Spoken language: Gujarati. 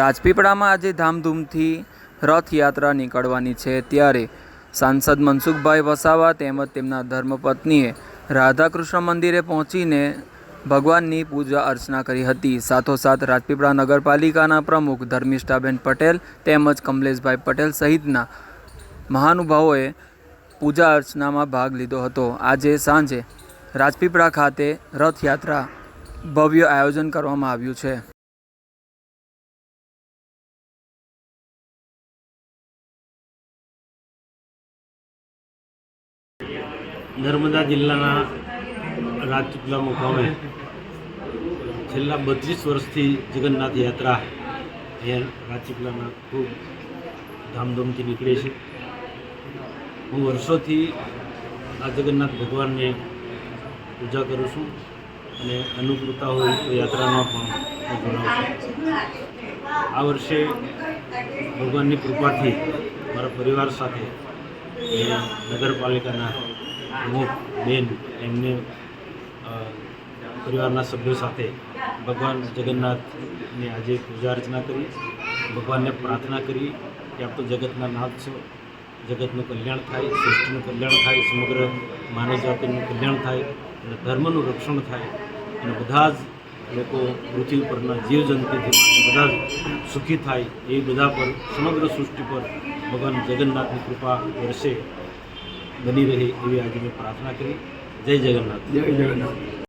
રાજપીપળામાં આજે ધામધૂમથી રથયાત્રા નીકળવાની છે. ત્યારે સાંસદ મનસુખભાઈ વસાવા તેમજ તેમના ધર્મપત્નીએ રાધાકૃષ્ણ મંદિરે પહોંચીને ભગવાનની પૂજા અર્ચના કરી હતી. સાથોસાથ રાજપીપળા નગરપાલિકાના પ્રમુખ ધર્મિષ્ઠાબેન પટેલ તેમજ કમલેશભાઈ પટેલ સહિતના મહાનુભાવોએ પૂજા અર્ચનામાં ભાગ લીધો હતો. આજે સાંજે રાજપીપળા ખાતે રથયાત્રા ભવ્ય આયોજન કરવામાં આવ્યું છે. નર્મદા જિલ્લાના રાજપીપલા મુકામે છેલ્લા બત્રીસ વર્ષથી જગન્નાથ યાત્રા અહીંયા રાજપીપલામાં ખૂબ ધામધૂમથી નીકળે છે. હું વર્ષોથી આ જગન્નાથ ભગવાનને પૂજા કરું છું અને અનુકૂળતા હોય તો યાત્રામાં પણ હું આ વર્ષે ભગવાનની કૃપાથી મારા પરિવાર સાથે નગરપાલિકાના પ્રમુખ બેન, એમને પરિવારના સભ્યો સાથે ભગવાન જગન્નાથની આજે પૂજા અર્ચના કરી, ભગવાનને પ્રાર્થના કરી કે આપ તો જગતના નાથ છો. જગતનું કલ્યાણ થાય, સૃષ્ટિનું કલ્યાણ થાય, સમગ્ર માનવ જાતિનું કલ્યાણ થાય અને ધર્મનું રક્ષણ થાય. અને બધા જ લોકો પૃથ્વી પરના જીવજંતુથી બધા જ સુખી થાય. એ બધા પર, સમગ્ર સૃષ્ટિ પર ભગવાન જગન્નાથની કૃપા વર્ષે બની રહે એવી આજે મેં પ્રાર્થના કરી. જય જગન્નાથ. જય જગન્નાથ.